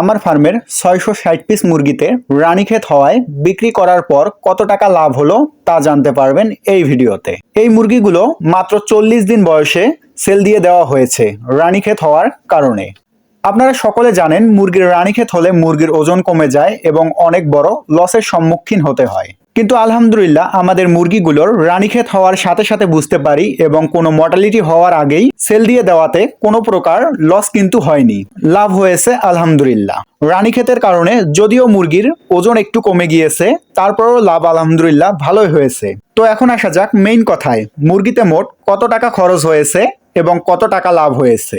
আমার ফার্মের ছয়শো ষাট পিস মুরগিতে রানীক্ষেত হওয়ায় বিক্রি করার পর কত টাকা লাভ হলো তা জানতে পারবেন এই ভিডিওতে। এই মুরগিগুলো মাত্র চল্লিশ দিন বয়সে সেল দিয়ে দেওয়া হয়েছে রানীক্ষেত হওয়ার কারণে। আপনারা সকলে জানেন মুরগির রানীক্ষেত হলে মুরগির ওজন কমে যায় এবং অনেক বড় লসের সম্মুখীন হতে হয়। কিন্তু আলহামদুলিল্লাহ, আমাদের মুরগিগুলোর রানীক্ষেত হওয়ার সাথে সাথে বুঝতে পারি এবং কোনো মর্টালিটি হওয়ার আগেই সেল দিয়ে দেওয়াতে কোনো প্রকার লস কিন্তু হয়নি। লাভ হয়েছে আলহামদুলিল্লাহ। রানীক্ষেতের কারণে যদিও মুরগির ওজন একটু কমে গিয়েছে, তারপরও লাভ আলহামদুলিল্লাহ ভালোই হয়েছে। তো এখন আসা যাক মেইন কথায়, মুরগিতে মোট কত টাকা খরচ হয়েছে এবং কত টাকা লাভ হয়েছে?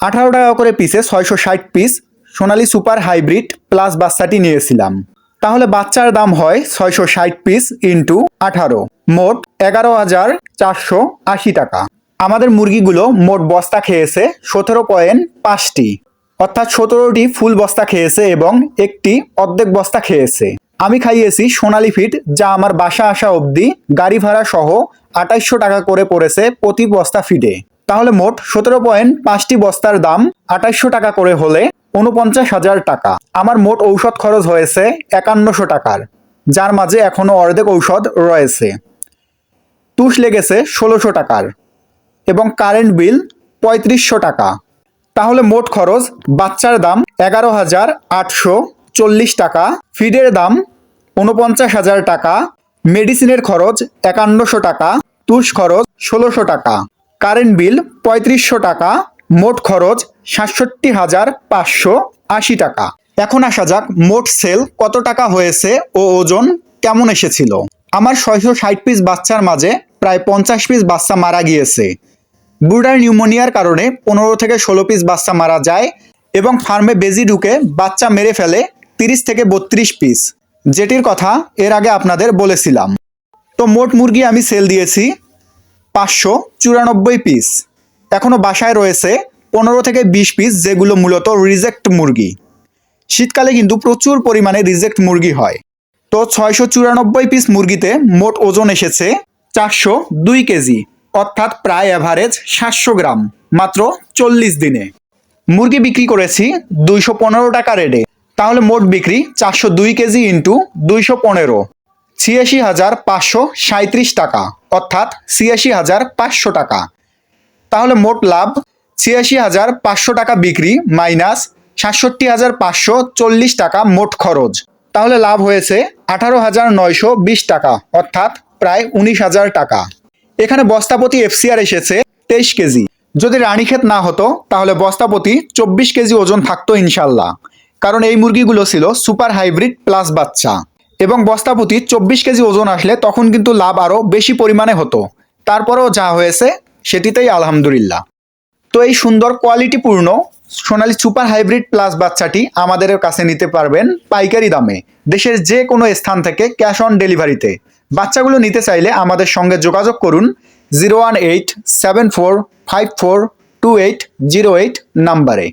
আঠারো টাকা করে পিসে ছয়শো ষাট piece Sonali super hybrid plus বাচ্চাটি নিয়েছিলাম। তাহলে বাচ্চার দাম হয় ছয়শো ষাট পিস ইন্টু আঠারো। মোট এগারো হাজার চারশো আশি টাকা। আমাদের মুরগিগুলো মোট বস্তা খেয়েছে সতেরো পয়েন্ট পাঁচটি অর্থাৎ সতেরোটি ফুল বস্তা খেয়েছে এবং একটি অর্ধেক বস্তা খেয়েছে। আমি খাইয়েছি সোনালী ফিট, যা আমার বাসা আসা অবধি গাড়ি ভাড়া সহ আঠাইশশো টাকা করে পড়েছে প্রতি বস্তা ফিডে তাহলে মোট সতেরো পয়েন্ট পাঁচটি বস্তার দাম আঠাইশশো টাকা করে হলে উনপঞ্চাশ হাজার টাকা। আমার মোট ঔষধ খরচ হয়েছে একান্নশো টাকার, যার মাঝে এখনও অর্ধেক ঔষধ রয়েছে। তুষ লেগেছে ষোলোশো টাকার এবং কারেন্ট বিল পঁয়ত্রিশশো টাকা। তাহলে মোট খরচ বাচ্চার দাম এগারো হাজার আটশো চল্লিশ টাকা, ফিডের দাম উনপঞ্চাশ হাজার টাকা, মেডিসিনের খরচ একান্নশো টাকা, তুষ খরচ ষোলোশো টাকা, কারেন্ট বিল পঁয়ত্রিশশো টাকা মোট খরচ সাতষট্টি হাজার পাঁচশো আশি টাকা। এখন আসা যাক মোট সেল কত টাকা হয়েছে ও ওজন কেমন এসেছিল। আমার ছয়শো ষাট পিস বাচ্চার মাঝে প্রায় পঞ্চাশ পিস বাচ্চা মারা গিয়েছে। বুডার নিউমোনিয়ার কারণে পনেরো থেকে ষোলো পিস বাচ্চা মারা যায় এবং ফার্মে বেজি ঢুকে বাচ্চা মেরে ফেলে তিরিশ থেকে বত্রিশ পিস যেটির কথা এর আগে আপনাদের বলেছিলাম। তো মোট মুরগি আমি সেল দিয়েছি পাঁচশো চুরানব্বই পিস এখনও বাসায় রয়েছে পনেরো থেকে বিশ পিস যেগুলো মূলত রিজেক্ট মুরগি। শীতকালে কিন্তু প্রচুর পরিমাণে রিজেক্ট মুরগি হয়। তো ছয়শো চুরানব্বই পিস মুরগিতে মোট ওজন এসেছে চারশো দুই কেজি, অর্থাৎ প্রায় অ্যাভারেজ সাতশো গ্রাম, মাত্র চল্লিশ দিনে। মুরগি বিক্রি করেছি দুইশো পনেরো টাকা রেটে তাহলে মোট বিক্রি চারশো দুই কেজি ইন্টু দুইশো পনেরো। ছিয়াশি হাজার পাঁচশো সাঁত্রিশ টাকা, অর্থাৎ ছিয়াশি হাজার পাঁচশো টাকা। তাহলে মোট লাভ ছিয়াশি হাজার পাঁচশো টাকা বিক্রি মাইনাস সাতষট্টি হাজার পাঁচশো চল্লিশ টাকা মোট খরচ। তাহলে লাভ হয়েছে আঠারো হাজার নয়শো বিশ টাকা, অর্থাৎ প্রায় উনিশ হাজার টাকা। এখানে বস্তাপতি এফসিআর এসেছে তেইশ কেজি। যদি রানীক্ষেত না হতো, তাহলে বস্তাপতি চব্বিশ কেজি ওজন থাকতো ইনশাল্লাহ। কারণ এই মুরগিগুলো ছিল সুপার হাইব্রিড প্লাস বাচ্চা। এবং বস্তাপতি চব্বিশ কেজি ওজন আসলে তখন কিন্তু লাভ আরও বেশি পরিমাণে হতো। তারপরেও যা হয়েছে, সেটিতেই আলহামদুলিল্লাহ। তো এই সুন্দর কোয়ালিটিপূর্ণ সোনালী সুপার হাইব্রিড প্লাস বাচ্চাটি আমাদের কাছে নিতে পারবেন পাইকারি দামে। দেশের যে কোনো স্থান থেকে ক্যাশ অন ডেলিভারিতে বাচ্চাগুলো নিতে চাইলে আমাদের সঙ্গে যোগাযোগ করুন zero one eight seven four five four two eight zero eight নাম্বারে।